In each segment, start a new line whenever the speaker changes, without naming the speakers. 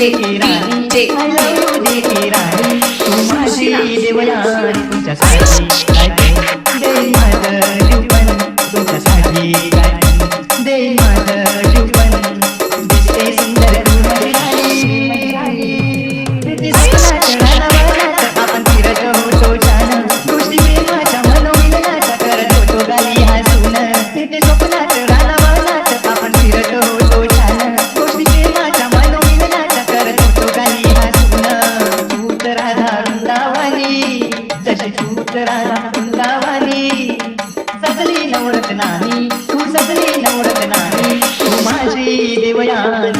देखी राणी you देखी राणी. तू माझी देवयानी तुमच्यासाठी दे माझं जीवन तुमच्यासाठी दे माझं जीवन दिसते सुंदर तू रानावनात आपण फिरत होतो छान गोष्टी प्रेमाच्या मनोमिलनाच्या करत होतो गाली हसून किती स्वप्नात तूच सगळी नवरत नाही तू सगळी नवरत नाही. तू माझी देवयानी.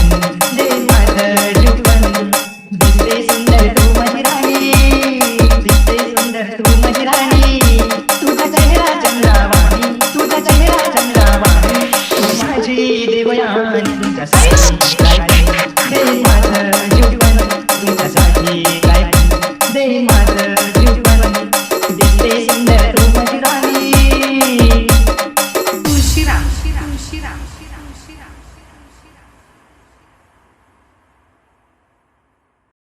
আসি না